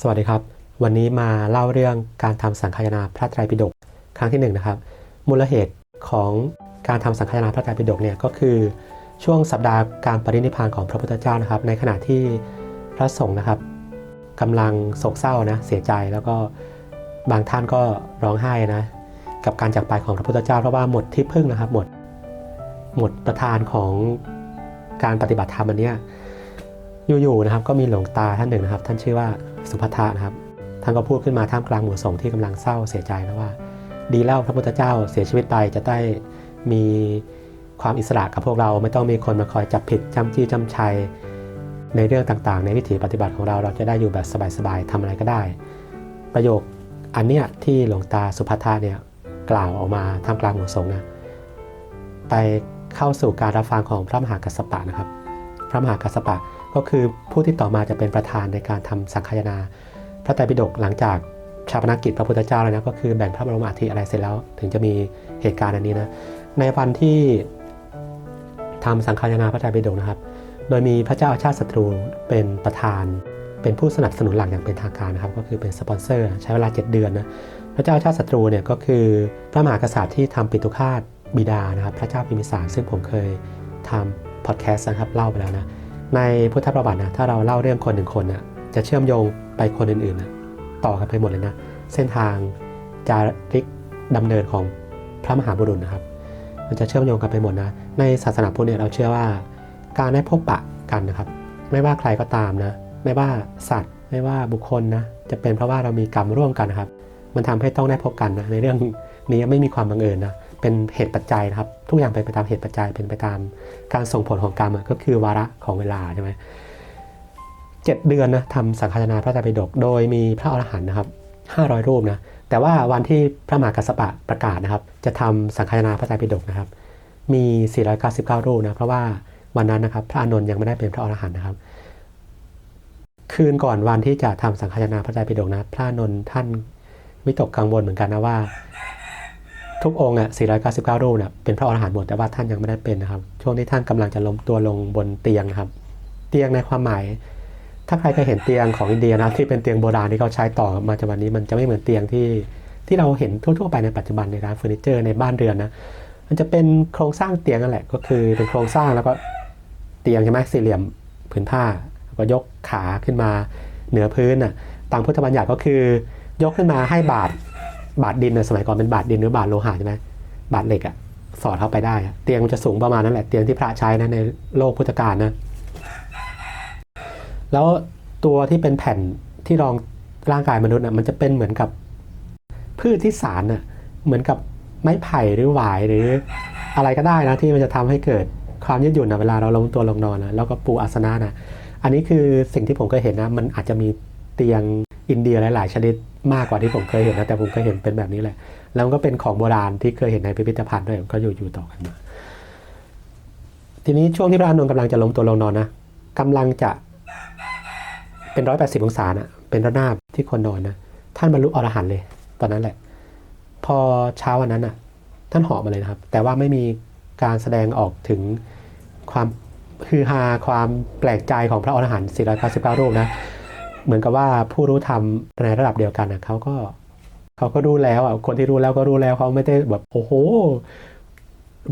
สวัสดีครับ วันนี้มาเล่าเรื่องการทำสังคายนาพระไตรปิฎกครั้งที่หนึ่งนะครับ มูลเหตุของการทำสังคายนาพระไตรปิฎกเนี่ยก็คือ ช่วงสัปดาห์การปรินิพพานของพระพุทธเจ้านะครับ ในขณะที่พระสงฆ์นะครับกำลังโศกเศร้านะเสียใจแล้วก็บางท่านก็ร้องไห้นะกับการจากไปของพระพุทธเจ้าเพราะว่าหมดที่พึ่งนะครับหมดหมดประธานของการปฏิบัติธรรมอันเนี้ยอยู่ๆนะครับก็มีหลวงตาท่านหนึ่งนะครับ ท่านชื่อว่า สุภัททะนะครับท่านก็พูดขึ้นมาท่ามกลางหมู่สงฆ์ที่กำลังเศร้าเสียใจนะว่า ดีแล้วพระพุทธเจ้าเสียชีวิตไปจะได้มีความอิสระกับพวกเราไม่ต้องมีคนมาคอยจับผิดจำจี้จำชัยในเรื่องต่างๆ ในวิถีปฏิบัติของเราเราจะได้อยู่แบบสบายๆทำอะไรก็ได้ ประโยคอันเนี้ยที่หลวงตาสุภัททะเนี่ยกล่าวออกมาท่ามกลางหมู่สงฆ์นะไปเข้าสู่การรับฟังของพระมหากัสสปะนะครับ พระมหากัสสปะ ก็คือผู้ที่ต่อมาจะเป็นประธานในการทำสังฆายนา พระไตรปิฎกหลังจากชาปนกิจพระพุทธเจ้าแล้วนะก็คือแบ่งพระบรมอัฐิอะไรเสร็จแล้ว ถึงจะมีเหตุการณ์อันนี้นะในวันที่ทำสังฆายนาพระไตรปิฎกนะครับ โดยมีพระเจ้าอาชาติศัตรูเป็นประธาน เป็นผู้สนับสนุนหลักอย่างเป็นทางการนะครับ ก็คือเป็นสปอนเซอร์ ใช้เวลา 7 เดือนนะพระเจ้าชาติศัตรูเนี่ยก็คือพระมหากษัตริย์ที่ทำปิตุคาตบิดานะครับ พระเจ้าพิมิสารซึ่งผมเคยทำพอดแคสต์นะครับเล่าไปแล้วนะ ในพุทธประวัตินะถ้าเราเล่าเรื่องคนหนึ่งคนนะจะเชื่อมโยงไปคนอื่นๆนะต่อกันไปหมดเลยนะ เส้นทางจาริกดำเนินของพระมหาบุรุษนะครับ มันจะเชื่อมโยงกันไปหมดนะ ในศาสนาพุทธเนี่ยเราเชื่อว่า การได้พบปะกันนะครับ ไม่ว่าใครก็ตามนะ ไม่ว่าสัตว์ ไม่ว่าบุคคลนะ จะเป็นเพราะว่าเรามีกรรมร่วมกันนะครับ มันทำให้ต้องได้พบกันนะในเรื่องนี้ไม่มีความบังเอิญนะ เป็นเหตุปัจจัยนะครับ ทุกอย่างเป็นไปตามเหตุปัจจัยเป็นไปตามการส่งผลของกรรมก็คือวาระของเวลาใช่ไหมเจ็ดเดือนนะทำสังฆทนาพระไตรปิฎกโดยมีพระอรหันต์นะครับ500รูปนะแต่ว่าวันที่พระมหากัสสปะประกาศนะครับ จะทำสังฆทนาพระไตรปิฎกนะครับ มี 499 รูปนะเพราะว่าวันนั้นนะครับ พระอานนท์ยังไม่ได้เป็นพระอรหันต์นะครับ คืนก่อนวันที่จะทำสังฆทนาพระไตรปิฎกนะ พระอานนท์ท่านวิตกกังวลเหมือนกันนะว่า ทุกองค์อะ499 รูปเนี่ยเป็นพระอรหันต์หมดแต่ว่าท่านยังไม่ได้เป็นนะครับ ช่วงที่ท่านกำลังจะล้มตัวลงบนเตียงนะครับ เตียงในความหมาย ถ้าใครเคยเห็นเตียงของอินเดียนะที่เป็นเตียงโบราณที่เขาใช้ต่อมาจนวันนี้มันจะไม่เหมือนเตียงที่ที่เราเห็นทั่วๆไปในปัจจุบันในร้านเฟอร์นิเจอร์ในบ้านเรือนนะมันจะเป็นโครงสร้างเตียงนั่นแหละก็คือเป็นโครงสร้างแล้วก็เตียงใช่ไหมสี่เหลี่ยมผืนผ้าก็ยกขาขึ้นมาเหนือพื้นน่ะตามพุทธบัญญัติก็คือยกขึ้นมาให้บาท บาทดินนะสมัยก่อนเป็นบาทดินหรือบาทโลหะใช่ไหมบาทเหล็กอะสอดเข้าไปได้อะเตียงมันจะสูงประมาณนั้นแหละ เตียงที่พระใช้นะในโลกพุทธกาลนะ แล้วตัวที่เป็นแผ่นที่รองร่างกายมนุษย์น่ะมันจะเป็นเหมือนกับพืชที่สารน่ะเหมือนกับไม้ไผ่หรือหวายหรืออะไรก็ได้นะที่มันจะทำให้เกิดความยืดหยุ่นนะเวลาเราลงตัวลงนอนนะแล้วก็ปูอาสนะนะอันนี้คือสิ่งที่ผมเคยเห็นนะ มันอาจจะมีเตียงอินเดียหลาย ๆ ชนิด มากกว่าที่ผมเคยเห็นนะแต่ผมเคยเห็นเป็นแบบนี้แหละ แล้วก็เป็นของโบราณที่เคยเห็นในพิพิธภัณฑ์ด้วยก็อยู่อยู่ต่อกันมาทีนี้ช่วงที่พระอานนท์กำลังจะลงตัวลงนอนนะกำลังจะเป็นร้อยแปดสิบองศานะเป็นระนาบที่คนนอนนะท่านบรรลุอรหันต์เลย ตอนนั้นแหละ พอเช้าวันนั้นน่ะท่านเหาะมาเลยนะครับ แต่ว่าไม่มีการแสดงออกถึงความฮือฮาความแปลกใจของพระอรหันต์499รูปนะ เหมือนกับว่าผู้รู้ธรรมในระดับเดียวกันนะเขาก็เขาก็รู้แล้วอะคนที่รู้แล้วก็รู้แล้วเขาไม่ได้แบบโอ้โห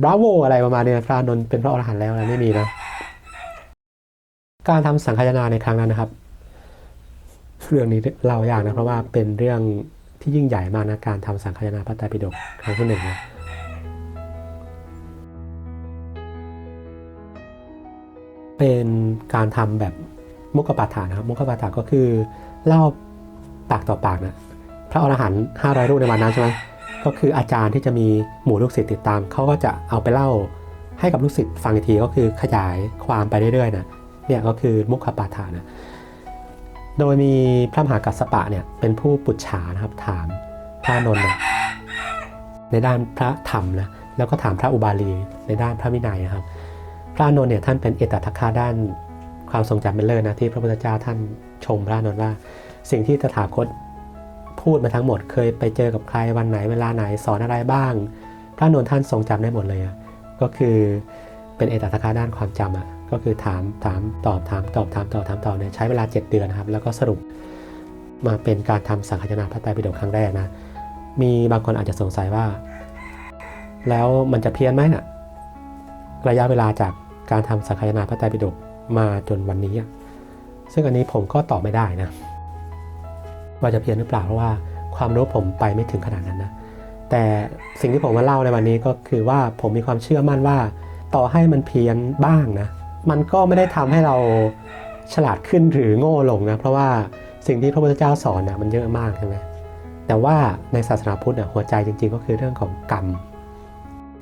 บราโวอะไรประมาณนี้พระนนท์เป็นพระอรหันต์แล้วอะไรไม่มีนะการทำสังฆายนาในครั้งนั้นนะครับ เรื่องนี้เล่ายากนะเพราะว่าเป็นเรื่องที่ยิ่งใหญ่มากนะการทำสังฆายนาพระไตรปิฎกครั้งที่หนึ่งนะเป็นการทำแบบ มุขปาฐานนะครับมุขปาฐานก็คือเล่าปากต่อปากนะพระอรหันต์ห้าร้อยรูปในวันนั้นใช่ไหมก็คืออาจารย์ที่จะมีหมู่ลูกศิษย์ติดตามเขาก็จะเอาไปเล่าให้กับลูกศิษย์ฟังอีกทีก็คือขยายความไปเรื่อยๆนะเนี่ยก็คือมุขปาฐานนะโดยมีพระมหากัสปะเนี่ยเป็นผู้ปุจฉานะครับถามพระนนท์นะในด้านพระธรรมนะแล้วก็ถามพระอุบาลีในด้านพระวินัยนะครับ พระนนท์เนี่ยท่านเป็นเอตทัคคาด้าน ความทรงจำเป็นเลิศนะที่พระพุทธเจ้าท่านชมพระนนท์ว่า สิ่งที่ตถาคตพูดมาทั้งหมดเคยไปเจอกับใครวันไหนเวลาไหนสอนอะไรบ้าง พระนนท์ท่านทรงจำได้หมดเลยอะก็คือเป็นเอตทัคาด้านความจำอะก็คือถามถามตอบถามตอบถามตอบถามตอบเนี่ยใช้เวลา 7 เดือนนะครับ แล้วก็สรุปมาเป็นการทำสังคายนาพระไตรปิฎกครั้งแรกนะมีบางคนอาจจะสงสัยว่า แล้วมันจะเพี้ยนไหมนะ่ะระยะเวลาจากการทำสังคายนาพระไตรปิฎก มาจนวันนี้อะซึ่งอันนี้ผมก็ตอบไม่ได้นะ ว่าจะเพี้ยนหรือเปล่าเพราะว่าความรู้ผมไปไม่ถึงขนาดนั้นนะ แต่สิ่งที่ผมมาเล่าในวันนี้ก็คือว่าผมมีความเชื่อมั่นว่า ต่อให้มันเพี้ยนบ้างนะ มันก็ไม่ได้ทำให้เราฉลาดขึ้นหรือโง่ลงนะ เพราะว่าสิ่งที่พระพุทธเจ้าสอนนะมันเยอะมากใช่ไหมแต่ว่าในศาสนาพุทธนี่ยหัวใจจริง ๆ ก็คือเรื่องของกรรม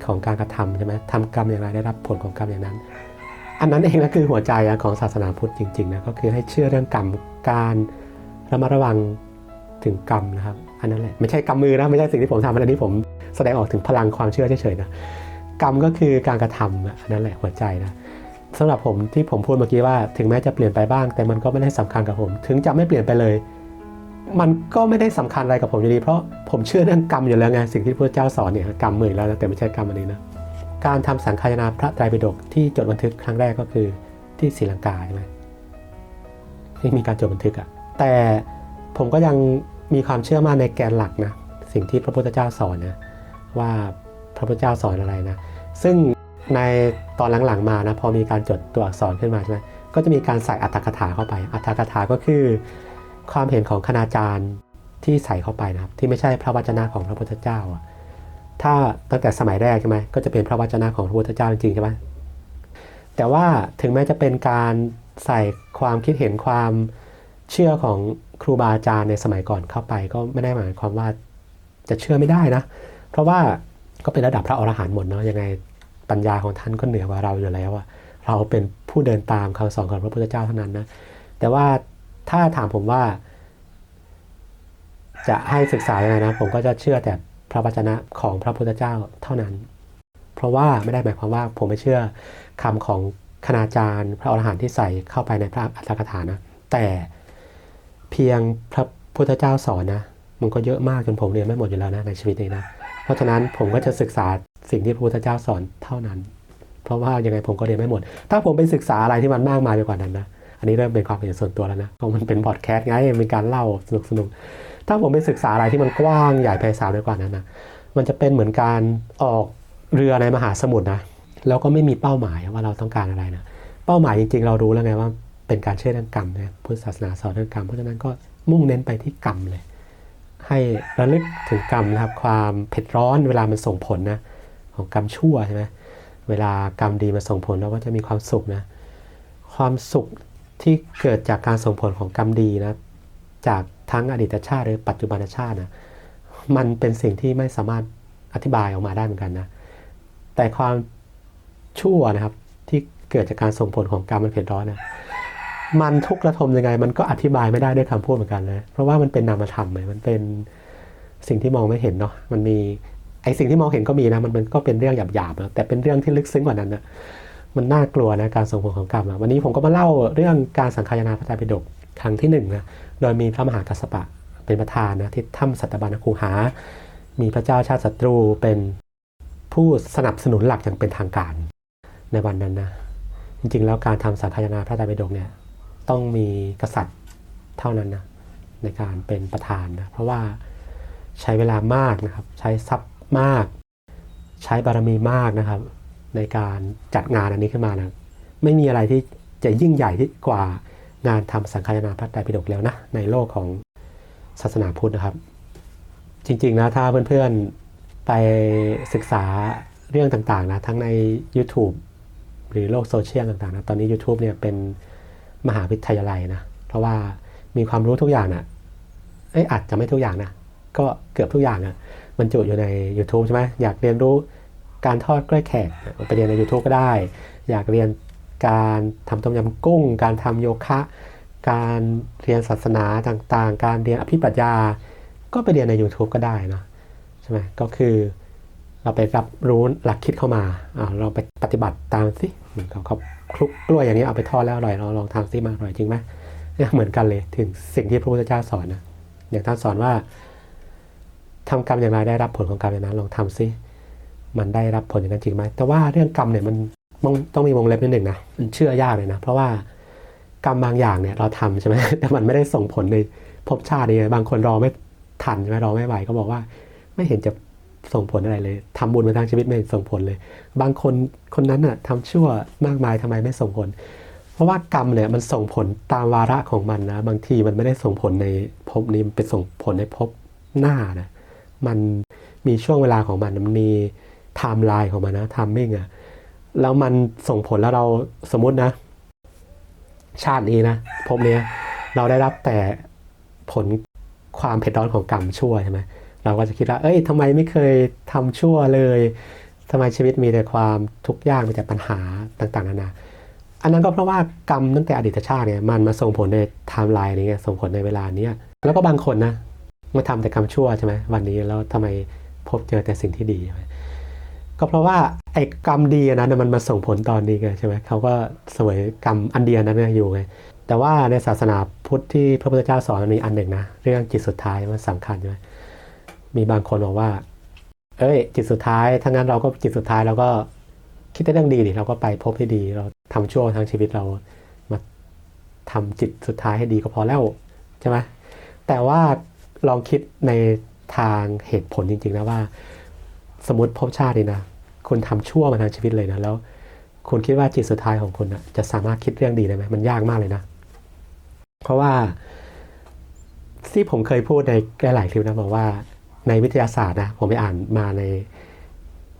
ของการกระทำใช่ไหมทำกรรมอย่างไรได้รับผลของกรรมอย่างนั้น อันนั้นเองนะคือหัวใจของศาสนาพุทธจริงๆนะก็คือให้เชื่อเรื่องกรรมการระมัดระวังถึงกรรมนะครับ อันนั้นแหละไม่ใช่กรรมมือนะไม่ใช่สิ่งที่ผมทำอันนี้ผมแสดงออกถึงพลังความเชื่อเฉยๆนะกรรมก็คือการกระทำอันนั้นแหละหัวใจนะสำหรับผมที่ผมพูดเมื่อกี้ว่า ถึงแม้จะเปลี่ยนไปบ้าง แต่มันก็ไม่ได้สำคัญกับผม ถึงจะไม่เปลี่ยนไปเลย มันก็ไม่ได้สำคัญอะไรกับผมอยู่ดีเพราะผมเชื่อเรื่องกรรมอยู่แล้วไงสิ่งที่พระเจ้าสอนเนี่ยกรรมมือแล้วนะแต่ไม่ใช่กรรมอันนี้นะ การทำสังคายนาพระไตรปิฎกที่จดบันทึกครั้งแรกก็คือที่ศรีลังกาใช่ไหมที่มีการจดบันทึกอะแต่ผมก็ยังมีความเชื่อมั่นในแกนหลักนะสิ่งที่พระพุทธเจ้าสอนนะว่าพระพุทธเจ้าสอนอะไรนะ ซึ่งในตอนหลังๆมานะพอมีการจดตัวอักษรขึ้นมาใช่ไหมก็จะมีการใส่อัตถกถาเข้าไป อัตถกถาก็คือ ความเห็นของคณาจารย์ที่ใส่เข้าไปนะครับ ที่ไม่ใช่พระวจนะของพระพุทธเจ้าอะ ถ้าตั้งแต่สมัยแรกใช่ไหมก็จะเป็นพระวจนะของพระพุทธเจ้าจริงๆใช่ไหมแต่ว่าถึงแม้จะเป็นการใส่ความคิดเห็นความเชื่อของครูบาอาจารย์ในสมัยก่อนเข้าไปก็ไม่ได้หมายความว่าจะเชื่อไม่ได้นะ เพราะว่าก็เป็นระดับพระอรหันต์หมดเนาะยังไงปัญญาของท่านก็เหนือกว่าเราอยู่แล้วอะเราเป็นผู้เดินตามคำสอนของพระพุทธเจ้าเท่านั้นนะแต่ว่าถ้าถามผมว่า จะให้ศึกษายังไงนะ ผมก็จะเชื่อแต่ พระวจนะของพระพุทธเจ้าเท่านั้น เพราะว่าไม่ได้หมายความว่าผมไม่เชื่อคำของคณาจารย์ พระอรหันต์ที่ใส่เข้าไปในพระอัตถกถานะ แต่เพียงพระพุทธเจ้าสอนนะมันก็เยอะมากจนผมเรียนไม่หมดอยู่แล้วนะในชีวิตนี้นะเพราะฉะนั้นผมก็จะศึกษาสิ่งที่พระพุทธเจ้าสอนเท่านั้น เพราะว่ายังไงผมก็เรียนไม่หมด ถ้าผมไปศึกษาอะไรที่มันมากมายไปกว่านั้นนะอันนี้เริ่มเป็นความเห็นส่วนตัวแล้วนะเพราะมันเป็นพอดแคสต์ไงเป็นการเล่าสนุกสนุก ถ้าผมไปศึกษาอะไรที่มันกว้างใหญ่ไพศาลไปกว่านั้นนะมันจะเป็นเหมือนการออกเรือในมหาสมุทรนะแล้วก็ไม่มีเป้าหมายว่าเราต้องการอะไรนะเป้าหมายจริงๆ เรารู้แล้วไงว่าเป็นการเชื่อเรื่องกรรมนะพุทธศาสนาสอนเรื่องกรรมเพราะฉะนั้นก็มุ่งเน้นไปที่กรรมเลย ให้ระลึกถึงกรรมนะครับ ความเผ็ดร้อนเวลามันส่งผลนะของกรรมชั่วใช่ไหมเวลากรรมดีมาส่งผลเราก็จะมีความสุขนะ ความสุขที่เกิดจากการส่งผลของกรรมดีนะ จาก ทั้งอดีตชาติหรือปัจจุบันชาตินะมันเป็นสิ่งที่ไม่สามารถอธิบายออกมาได้เหมือนกันนะแต่ความชั่วนะครับที่เกิดจากการส่งผลของกรรมมันเผ็ดร้อนนะมันทุกข์ระทมยังไง มันก็อธิบายไม่ได้ด้วยคำพูดเหมือนกันเลยเพราะว่ามันเป็นนามธรรมเลยมันเป็นสิ่งที่มองไม่เห็นเนาะมันมีไอสิ่งที่มองเห็นก็มีนะมันเป็นก็เป็นเรื่องหยาบๆนะแต่เป็นเรื่องที่ลึกซึ้งกว่านั้นนะมันน่ากลัวนะการส่งผลของกรรมอะวันนี้ผมก็มาเล่าเรื่องการสังคายนาพระไตรปิฎกครั้งที่หนึ่งนะ โดยมีพระมหากัสปะเป็นประธานนะที่ถ้ำสัตบานคูหา มีพระเจ้าชาติศัตรูเป็นผู้สนับสนุนหลักอย่างเป็นทางการ ในวันนั้นนะจริงๆ แล้วการทำสังคายนาพระไตรปิฎกเนี่ยต้องมีกษัตริย์เท่านั้นนะในการเป็นประธานนะเพราะว่าใช้เวลามากนะครับ ใช้ทรัพย์มาก ใช้บารมีมากนะครับ ในการจัดงานอันนี้ขึ้นมานะไม่มีอะไรที่จะยิ่งใหญ่ที่กว่า งานทำสังคายนาพระไตรปิฎกแล้วนะในโลกของศาสนาพุทธนะครับ จริงๆนะถ้าเพื่อนๆไปศึกษาเรื่องต่างๆนะทั้งใน YouTube หรือโลกโซเชียลต่างๆนะตอนนี้ YouTube เนี่ยเป็นมหาวิทยาลัยนะเพราะว่ามีความรู้ทุกอย่างนะเอ้ยอาจจะไม่ทุกอย่างนะก็เกือบทุกอย่างนะมันจุอยู่ใน YouTube ใช่ไหมอยากเรียนรู้การทอดกล้วยแขกไปเรียนใน YouTube ก็ได้ อยากเรียน การทำต้มยำกุ้ง การทำโยคะ การเรียนศาสนาต่างๆ การเรียนอภิปรัชญา ก็ไปเรียนใน YouTube ก็ได้นะใช่ไหมก็คือเราไปรับรู้หลักคิดเข้ามา เราไปปฏิบัติตามสิเหมือนเขาเขาคลุกกล้วยอย่างนี้เอาไปทอดแล้วอร่อยเราลองทำซิมาอร่อยจริงไหมเนี่ยเหมือนกันเลยถึงสิ่งที่พระพุทธเจ้าสอนนะอย่างท่านสอนว่าทำกรรมอย่างไรได้รับผลของกรรมอย่างนั้นลองทำซิมันได้รับผลอย่างนั้นจริงไหมแต่ว่าเรื่องกรรมเนี่ยมัน ต้องมีวงเล็บนิดหนึ่งนะมันเชื่อยากเลยนะ เพราะว่ากรรมบางอย่างเนี่ยเราทำใช่ไหมแต่มันไม่ได้ส่งผลในภพชาตินี่บางคนรอไม่ทันใช่ไหมรอไม่ไหวก็บอกว่า ไม่เห็นจะส่งผลอะไรเลยทำบุญมาทั้งชีวิตไม่เห็นส่งผลเลย บางคนคนนั้นน่ะทำชั่วมากมายทำไมไม่ส่งผล เพราะว่ากรรมเนี่ยมันส่งผลตามวาระของมันนะ บางทีมันไม่ได้ส่งผลในภพนี้มันเป็นส่งผลในภพหน้านะมันมีช่วงเวลาของมันมันมีไทม์ไลน์ของมันนะทามมิ่งอะ แล้วมันส่งผลแล้วเราสมมตินะ ชาตินี้นะภพเนี้ยเราได้รับแต่ผลความเผ็ดร้อนของกรรมชั่วใช่ไหมเราก็จะคิดว่า เอ้ยทำไมไม่เคยทำชั่วเลยทำไมชีวิตมีแต่ความทุกข์ยากมีแต่ปัญหาต่างๆนานา อันนั้นก็เพราะว่ากรรมตั้งแต่อดีตชาติเนี่ยมันมาส่งผลในไทม์ไลน์นี้ไงส่งผลในเวลาเนี้ยแล้วก็บางคนนะมาทำแต่กรรมชั่วใช่ไหมวันนี้แล้วทำไมพบเจอแต่สิ่งที่ดีใช่ไหมก็เพราะว่า ไอ้กรรมดีอันนั้นนะมันมาส่งผลตอนนี้ไงใช่ไหมเขาก็สวยกรรมอันเดียนั้นอยู่ไงแต่ว่าในศาสนาพุทธที่พระพุทธเจ้าสอนมันมีอันหนึ่งนะเรื่องจิตสุดท้ายมันสำคัญใช่ไหมมีบางคนบอกว่า เอ้ย จิตสุดท้ายถ้างั้นเราก็จิตสุดท้ายเราก็คิดแต่เรื่องดีดิเราก็ไปพบที่ดี เราทำชั่วทั้งชีวิตเรามาทำจิตสุดท้ายให้ดีก็พอแล้วใช่ไหมแต่ว่าลองคิดในทางเหตุผลจริงๆนะว่า สมมติภพชาตินี่นะ คุณทำชั่วมาทางชีวิตเลยนะแล้วคุณคิดว่าจิตสุดท้ายของคุณนะจะสามารถคิดเรื่องดีได้ไหมมันยากมากเลยนะ เพราะว่าที่ผมเคยพูดในหลายๆคลิปนะบอกว่าในวิทยาศาสตร์นะผมไปอ่านมาใน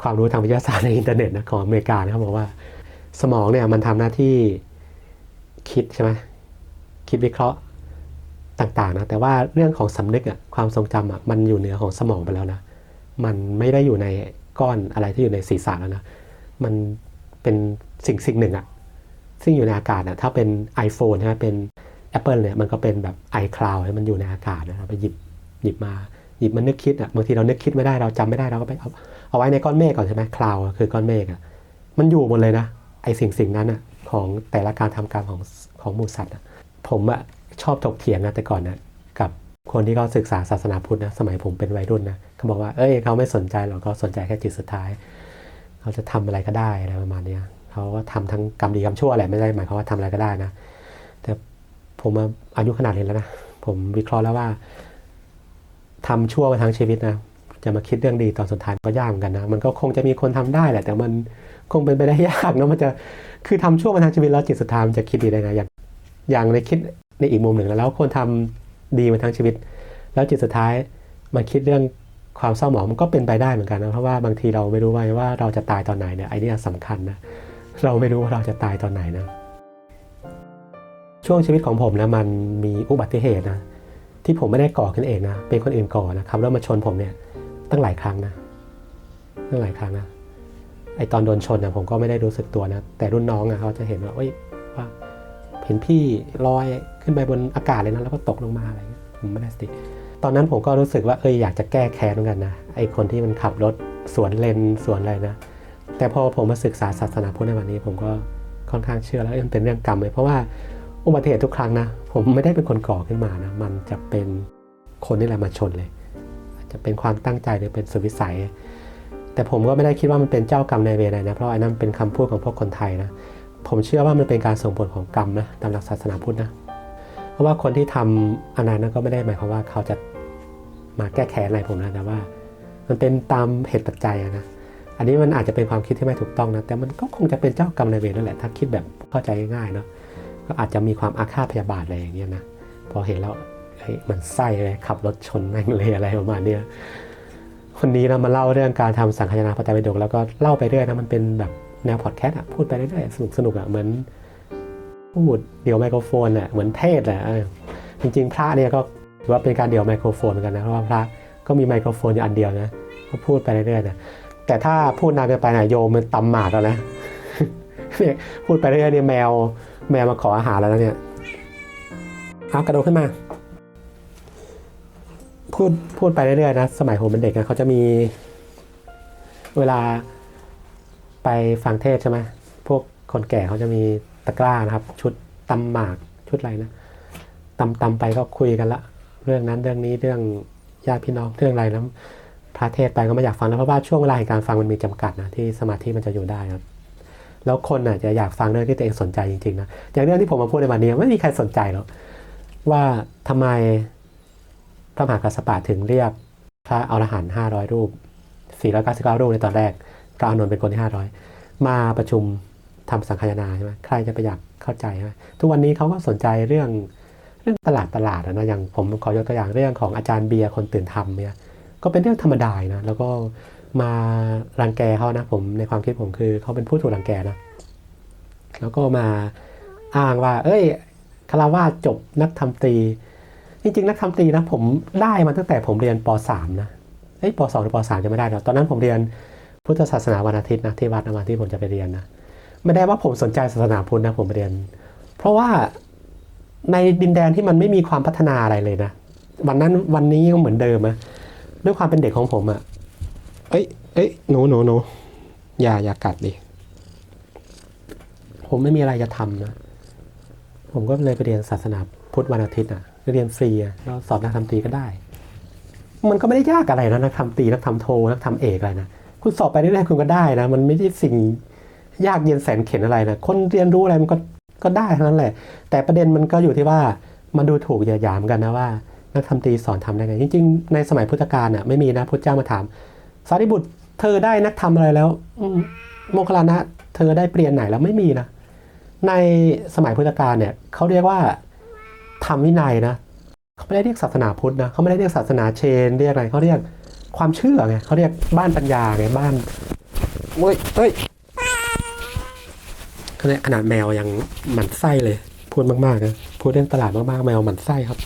ความรู้ทางวิทยาศาสตร์ในอินเทอร์เน็ตนะของอเมริกานะเขาบอกว่า สมองเนี่ยมันทำหน้าที่คิดใช่ไหมคิดวิเคราะห์ต่างๆนะแต่ว่าเรื่องของสำนึกอะความทรงจำอะมันอยู่เหนือของสมองไปแล้วนะมันไม่ได้อยู่ใน ก้อนอะไรที่อยู่ในศีรษะแล้วนะ มันเป็นสิ่งสิ่งหนึ่งอะซึ่งอยู่ในอากาศอะถ้าเป็น iPhone ใช่ไหมเป็น Apple เนี่ยมันก็เป็นแบบ iCloud ให้มันอยู่ในอากาศนะครับไปหยิบหยิบมาหยิบมันนึกคิดอะบางทีเรานึกคิดไม่ได้เราจำไม่ได้เราก็ไปเอาเอาไว้ในก้อนเมฆก่อนใช่ไหมคลาวคือก้อนเมฆอะมันอยู่หมดเลยนะไอสิ่งสิ่งนั้นอะของแต่ละการทำการของของหมูสัตว์อะผมอะชอบถกเถียงนะแต่ก่อนนะ คนที่เขาศึกษาศาสนาพุทธนะสมัยผมเป็นวัยรุ่นนะเขาบอกว่าเอ้ยเขาไม่สนใจหรอกเขาสนใจแค่จิตสุดท้าย เขาจะทำอะไรก็ได้อะไรประมาณเนี้ยเขาก็ทำทั้งกรรมดีกรรมชั่วแหละไม่ได้หมายความว่าทำอะไรก็ได้นะ แต่ผมอายุขนาดนี้แล้วนะผมวิเคราะห์แล้วว่าทำชั่วมาทั้งชีวิตนะจะมาคิดเรื่องดีตอนสุดท้ายก็ยากเหมือนกันนะมันก็คงจะมีคนทำได้แหละ แต่มันคงเป็นไปได้ยากเนาะมันจะคือทำชั่วมาทางชีวิตแล้วจิตสุดท้ายมันจะคิดดีได้ไงอย่างอย่างในคิดในอีกมุมหนึ่งแล้วคนทำ ดีมาทั้งชีวิต แล้วจิตสุดท้ายมันคิดเรื่องความเศร้าหมองมันก็เป็นไปได้เหมือนกันนะเพราะว่าบางทีเราไม่รู้ไว้ว่าเราจะตายตอนไหนเนี่ยไอ้นี่สำคัญนะเราไม่รู้ว่าเราจะตายตอนไหนนะ ช่วงชีวิตของผมนะมันมีอุบัติเหตุนะที่ผมไม่ได้ก่อขึ้นเองนะเป็นคนอื่นก่อนะครับแล้วมาชนผมเนี่ยตั้งหลายครั้งนะตั้งหลายครั้งนะไอตอนโดนชนนะผมก็ไม่ได้รู้สึกตัวนะแต่รุ่นน้องอะเขาจะเห็นว่าเอ้ยว่า เห็นพี่ลอยขึ้นไปบนอากาศเลยนะแล้วก็ตกลงมาอะไรเงี้ยผมไม่ได้สติ ตอนนั้นผมก็รู้สึกว่าเอยอยากจะแก้แค้นเหมือนกันนะไอคนที่มันขับรถสวนเลนสวนอะไรนะ แต่พอผมมาศึกษาศาสนาพุทธในวันนี้ ผมก็ค่อนข้างเชื่อแล้วมันเป็นเรื่องกรรมเลยเพราะว่าอุบัติเหตุทุกครั้งนะ ผมไม่ได้เป็นคนก่อขึ้นมานะมันจะเป็นคนนี่แหละมาชนเลยจะเป็นความตั้งใจหรือเป็นสุวิสัย แต่ผมก็ไม่ได้คิดว่ามันเป็นเจ้ากรรมในายเวรอะไรนะ เพราะอันนั้นเป็นคำพูดของพวกคนไทยนะ ผมเชื่อว่ามันเป็นการส่งผลของกรรมนะตามหลักศาสนาพุทธนะ เพราะว่าคนที่ทำอันนั้นก็ไม่ได้หมายความว่าเขาจะมาแก้แค้นอะไรผมนะแต่ว่า มันเป็นตามเหตุปัจจัยนะอันนี้มันอาจจะเป็นความคิดที่ไม่ถูกต้องนะแต่มันก็คงจะเป็นเจ้ากรรมนายเวรนั่นแหละถ้าคิดแบบเข้าใจง่ายๆเนาะก็อาจจะมีความอาฆาตพยาบาทอะไรอย่างเงี้ยนะพอเห็นแล้วเฮ้ยมันไส้เลยขับรถชนแม่งเลยอะไรประมาณเนี้ยคนนี้เรามาเล่าเรื่องการทำสังคายนาพระไตรปิฎกแล้วก็เล่าไปเรื่อยนะมันเป็นแบบ แนวพอดแคสต์อะพูดไปเรื่อยๆสนุกสนุกอะเหมือนพูดเดี่ยวไมโครโฟนอะเหมือนเทศอะจริงๆ พระเนี่ยก็ถือว่าเป็นการเดี่ยวไมโครโฟนเหมือนกันนะเพราะว่าพระก็มีไมโครโฟนอยู่อันเดียวนะก็พูดไปเรื่อยๆนะแต่ถ้าพูดนานเกินไปนะโยมมันตำหมากแล้วนะเนี่ยพูดไปเรื่อยๆเนี่ยแมวแมวมาขออาหารแล้วนะเนี่ยเอากระโดดขึ้นมาพูดพูดไปเรื่อยๆนะสมัยผมเป็นเด็กนะเขาจะมี เวลา ไปฟังเทศใช่ไหมพวกคนแก่เขาจะมีตะกร้านะครับ ชุดตำหมากชุดอะไรนะตำตำไปก็คุยกันละ เรื่องนั้นเรื่องนี้เรื่องญาติพี่น้องเรื่องอะไรนะพระเทศไปก็ไม่อยากฟังนะเพราะว่าช่วงเวลาแห่งการฟังมันมีจำกัดนะที่สมาธิมันจะอยู่ได้ครับแล้วคนอะจะอยากฟังเรื่องที่ตัวเองสนใจจริงๆนะอย่างเรื่องที่ผมมาพูดในวันนี้ไม่มีใครสนใจหรอกว่าทำไมพระมหากัสสปะถึงเรียกพระอรหันต์500รูป499รูปในตอนแรก ระอานนท์เป็นคนที่ 500 มาประชุมทำสังคายนาใช่ไหมใครจะไปอยากเข้าใจใช่ไหมทุกวันนี้เขาก็สนใจเรื่องเรื่องตลาดตลาดอะนะอย่างผมขอยกตัวอย่างเรื่องของอาจารย์เบียร์คนตื่นทำเนี่ยก็เป็นเรื่องธรรมดานะแล้วก็มารังแกเขานะผมในความคิดผมคือเขาเป็นผู้ถูกรังแกนะแล้วก็มาอ้างว่า เอ้ยคารวาจบนักทำตรีจริงๆนักทำตรีนะผมได้มาตั้งแต่ผมเรียนป .3 นะเอ้ยป .2 หรือป .3 จะไม่ได้หรอกตอนนั้นผมเรียน พุทธศาสนาวันอาทิตย์นะที่วัดนะวันที่ผมจะไปเรียนนะไม่ได้ว่าผมสนใจศาสนาพุทธนะผมไปเรียน เพราะว่าในดินแดนที่มันไม่มีความพัฒนาอะไรเลยนะวันนั้นวันนี้ก็เหมือนเดิมนะด้วยความเป็นเด็กของผมอะเอ้ยเอ้ยหนูหนูหนูอย่าอย่ากัดดิผมไม่มีอะไรจะทำนะผมก็เลยไปเรียนศาสนาพุทธวันอาทิตย์อะเรียนฟรีอะแล้วสอบนักธรรมตรีก็ได้ มันก็ไม่ได้ยากอะไรนะนักธรรมตรีนักธรรมโทนักธรรมเอกอะไรนะ คุณสอบไปเรื่อยๆคุณก็ได้นะ มันไม่ใช่สิ่งยากเย็นแสนเข็ญอะไรนะคนเรียนรู้อะไรมันก็ก็ได้ทั้งนั้นแหละ แต่ประเด็นมันก็อยู่ที่ว่ามันดูถูกเหยียดหยามกันนะว่านักธรรมตรีสอนทำได้ไง จริง ๆ ในสมัยพุทธกาลน่ะไม่มีนะพุทธเจ้ามาถาม สารีบุตรเธอได้นักธรรมอะไรแล้วมโมคลานะ เธอได้เปลี่ยนไหนแล้วไม่มีนะ ในสมัยพุทธกาลเนี่ยเขาเรียกว่าธรรมวินัยนะเขาไม่ได้เรียกศาสนาพุทธนะเขาไม่ได้เรียกศาสนาเชน เรียกอะไรเขาเรียก ความเชื่อไงเขาเรียกบ้านปัญญาไงบ้านเฮ้ยเฮ้ยขนาดขนาดแมวยังหมันไส้เลย พูดมากๆนะพูดเรื่องตลาดมากๆแมวหมันไส้ครับ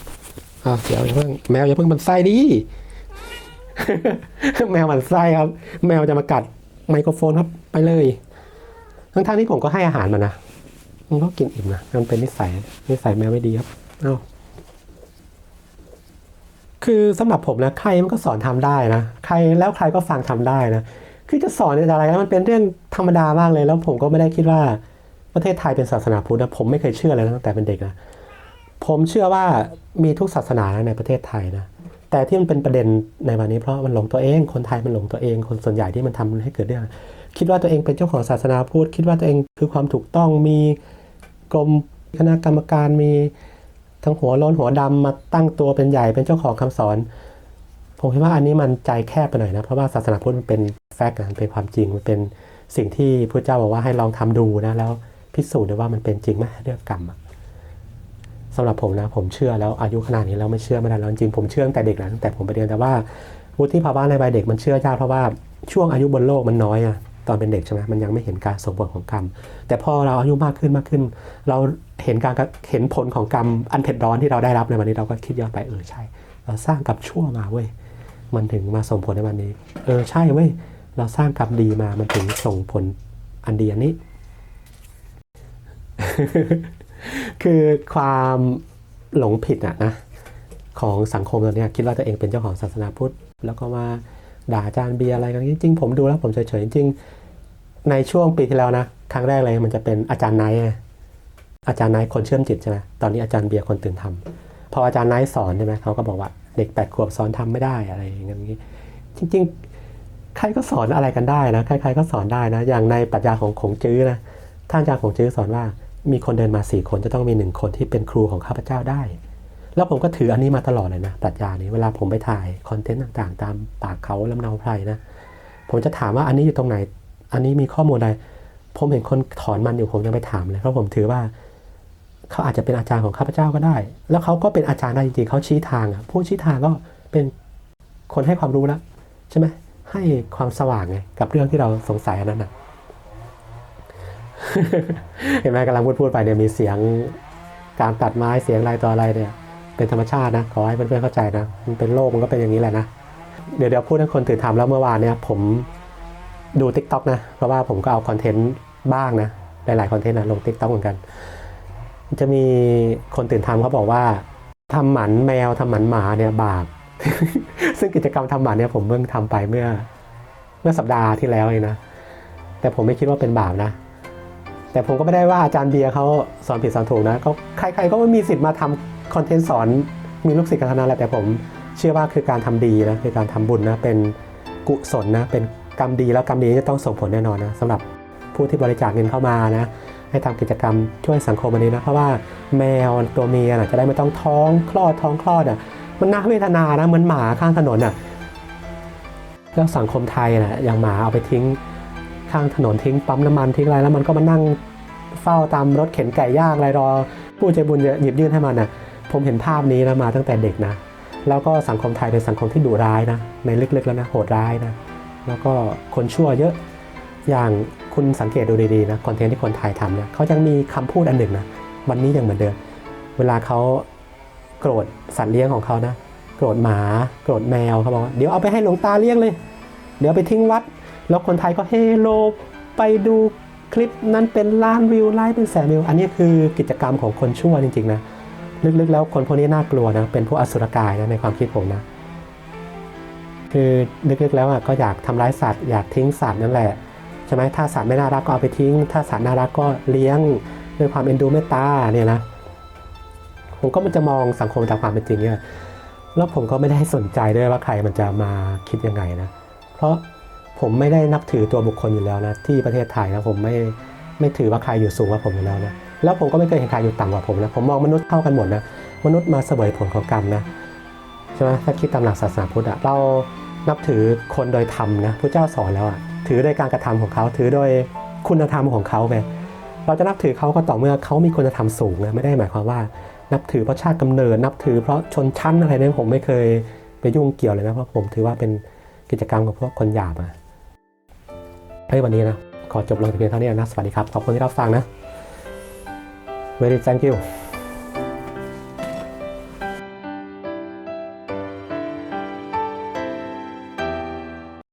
อ้าวเดี๋ยวอย่าเพิ่งแมวอย่าเพิ่งหมันไส้ดิแมวหมันไส้ครับ แมวจะมากัดไมโครโฟนครับไปเลยทั้งๆที่ผมก็ให้อาหารมันนะมันก็กินอิ่มนะมันเป็นนิสัยนิสัยแมวไม่ดีครับ เอ้า คือสำหรับผมนะใครมันก็สอนทำได้นะใครแล้วใครก็ฟังทำได้นะคือจะสอนอะไรนะมันเป็นเรื่องธรรมดามากเลย แล้วผมก็ไม่ได้คิดว่าประเทศไทยเป็นศาสนาพุทธนะผมไม่เคยเชื่อเลยตั้งแต่เป็นเด็กนะผมเชื่อว่ามีทุกศาสนาในประเทศไทยนะแต่ที่มันเป็นประเด็นในวันนี้เพราะมันหลงตัวเองคนไทยมันหลงตัวเองคนส่วนใหญ่ที่มันทำให้เกิดเรื่อง คิดว่าตัวเองเป็นเจ้าของศาสนาพุทธคิดว่าตัวเองคือความถูกต้องมีกรมคณะกรรมการมี ทั้งหัวโล้นหัวดำมาตั้งตัวเป็นใหญ่เป็นเจ้าของคำสอน ผมคิดว่าอันนี้มันใจแคบไปหน่อยนะ เพราะว่าศาสนาพุทธมันเป็นแฟกต์อะมันเป็นความจริงมันเป็นสิ่งที่พระเจ้าบอกว่าให้ลองทำดูนะแล้วพิสูจน์ดูว่ามันเป็นจริงไหมเรื่องกรรมอะสำหรับผมนะผมเชื่อแล้วอายุขนาดนี้แล้วไม่เชื่อไม่ได้แล้วจริงผมเชื่อตั้งแต่เด็กแล้วตั้งแต่ผมไปเรียนแต่ว่าวุฒิภาวะในวัยเด็กมันเชื่อยากเพราะว่าช่วงอายุบนโลกมันน้อยอะ ตอนเป็นเด็กใช่ไหมมันยังไม่เห็นการส่งผลของกรรม แต่พอเราอายุมากขึ้นมากขึ้น เราเห็นการเห็นผลของกรรมอันเผ็ดร้อนที่เราได้รับในวันนี้เราก็คิดย้อนไปเออใช่ เราสร้างกรรมชั่วมาเว้ยมันถึงมาส่งผลในวันนี้ เออใช่เว้ยเราสร้างกรรมดีมามันถึงส่งผลอันดีอันนี้ คือความหลงผิดอะนะของสังคมตอนเนี้ยคิดว่าตัวเองเป็นเจ้าของศาสนาพุทธ แล้วก็มาด่าอาจารย์เบียร์อะไรกันจริงๆผมดูแล้วผมเฉยๆจริง ในช่วงปีที่แล้วนะครั้งแรกเลยมันจะเป็นอาจารย์ไนท์อาจารย์ไนท์คนเชื่อมจิตใช่ไหมตอนนี้อาจารย์เบียร์คนตื่นทำพออาจารย์ไนท์สอนใช่ไหมเขาก็บอกว่าเด็กแปดขวบสอนทำไม่ได้อะไรอย่างเงี้ยจริง ๆ ใครก็สอนอะไรกันได้นะใครๆก็สอนได้นะ อย่างในปรัชญาของขงจื้อนะท่านอาจารย์ขงจื้อสอนว่า มีคนเดินมาสี่คนจะต้องมีหนึ่งคนที่เป็นครูของข้าพเจ้าได้ แล้วผมก็ถืออันนี้มาตลอดเลยนะปรัชญานี้เวลาผมไปถ่ายคอนเทนต์ต่างๆ ตามปากเขาลำเนาไพรนะผมจะถามว่าอันนี้อยู่ตรงไหน อันนี้มีข้อมูลอะไรผมเห็นคนถอนมันอยู่ผมยังไปถามเลยเพราะผมถือว่าเขาอาจจะเป็นอาจารย์ของข้าพเจ้าก็ได้ แล้วเขาก็เป็นอาจารย์ได้จริงๆเขาชี้ทางอะผู้ชี้ทางก็เป็นคนให้ความรู้แล้วใช่ไหมให้ความสว่างไงกับเรื่องที่เราสงสัยอันนั้นอะเห็นไหมกำลังพูดพูดไปเนี่ยมีเสียงการตัดไม้เสียงอะไรต่ออะไรเนี่ย เป็นธรรมชาตินะขอให้เพื่อนๆเข้าใจนะมันเป็นโลกมันก็เป็นอย่างนี้แหละนะเดี๋ยวเดี๋ยวพูดให้คนตื่นทำแล้วเมื่อวานเนี่ย ผม ดู t ิ k t o k นะ เพราะว่าผมก็เอาคอนเทนต์บ้างนะ หลายๆคอนเทนต์นะลง t ิ k t o k เหมือนกัน จะมีคนตื่นทำเขาบอกว่าทำหมันแมวทำหมันหมาเนี่ยบาป ซึ่งกิจกรรมทำหมันเนี่ยผมเพิ่งทำไปเมื่อเมื่อสัปดาห์ที่แล้วเองนะ แต่ผมไม่คิดว่าเป็นบาปนะ แต่ผมก็ไม่ได้ว่าอาจารย์เบียร์เขาสอนผิดสอนถูกนะเขาใครๆก็ไม่มีสิทธิ์มาทำคอนเทนต์สอนมีลูกศิษย์กันทั้งนั้นแหละแต่ผมเชื่อว่าคือการทำดีนะคือการทำบุญนะเป็นกุศลนะเป็น กรรมดีแล้วกรรมดีจะต้องส่งผลแน่นอนนะสำหรับผู้ที่บริจาคเงินเข้ามานะให้ทำกิจกรรมช่วยสังคมอันนี้นะเพราะว่าแมวตัวเมียนะจะได้ไม่ต้องท้องคลอดท้องคลอดอะมันน่าเวทนานะเหมือนหมาข้างถนนอะแล้วสังคมไทยนะอย่างหมาเอาไปทิ้งข้างถนนทิ้งปั๊มน้ำมันทิ้งอะไรแล้วมันก็มานั่งเฝ้าตามรถเข็นไก่ย่างอะไรรอ ผู้ใจบุญจะหยิบยื่นให้มันน่ะผมเห็นภาพนี้นะมาตั้งแต่เด็กนะ แล้วก็สังคมไทยเป็นสังคมที่ดุร้ายนะในลึกๆแล้วนะโหดร้ายนะ แล้วก็คนชั่วเยอะ อย่างคุณสังเกตดูดีๆนะคอนเทนต์ที่คนไทยทำเนี่ยเขายังมีคำพูดอันหนึ่งนะวันนี้ยังเหมือนเดิม เวลาเขาโกรธสัตว์เลี้ยงของเขานะ โกรธหมา โกรธแมวเขาบอกว่าเดี๋ยวเอาไปให้หลวงตาเลี้ยงเลย เดี๋ยวไปทิ้งวัด แล้วคนไทยก็เฮโลไปดูคลิปนั้นเป็นล้านวิวไลค์เป็นแสนวิว อันนี้คือกิจกรรมของคนชั่วจริงๆนะ ลึกๆ แล้วคนพวกนี้น่ากลัวนะ เป็นพวกอสุรกายนะในความคิดผมนะ คือลึกๆแล้วอะก็อยากทำร้ายสัตว์อยากทิ้งสัตว์นั่นแหละใช่ไหมถ้าสัตว์ไม่น่ารักก็เอาไปทิ้ง ถ้าสัตว์น่ารักก็เลี้ยงด้วยความเอ็นดูเมตตาเนี่ยนะผมก็มันจะมองสังคมตามความเป็นจริงเนี่ยแล้วผมก็ไม่ได้สนใจด้วยว่าใครมันจะมาคิดยังไงนะ เพราะผมไม่ได้นับถือตัวบุคคลอยู่แล้วนะที่ประเทศไทยนะผมไม่ไม่ถือว่าใครอยู่สูงกว่าผมอยู่แล้วนะแล้วผมก็ไม่เคยเห็นใครอยู่ต่ำกว่าผมนะผมมองมนุษย์เท่ากันหมดนะมนุษย์มาเสวยผลของกรรมนะ ใช่ไหมถ้าคิดตามหลักศาสนาพุทธอะเรานับถือคนโดยธรรมนะพระเจ้าสอนแล้วอะถือโดยการกระทำของเขา ถือโดยคุณธรรมของเขาไปเราจะนับถือเขาก็ต่อเมื่อเขามีคุณธรรมสูงนะไม่ได้หมายความว่า นับถือเพราะชาติกำเนิด นับถือเพราะชนชั้นอะไรเนี่ยผมไม่เคยไปยุ่งเกี่ยวเลยนะเพราะผมถือว่าเป็นกิจกรรมของพวกคนหยาบอะเฮ้ยวันนี้นะขอจบลงเพียงเท่านี้นะสวัสดีครับขอบคุณที่รับฟังนะ very thank you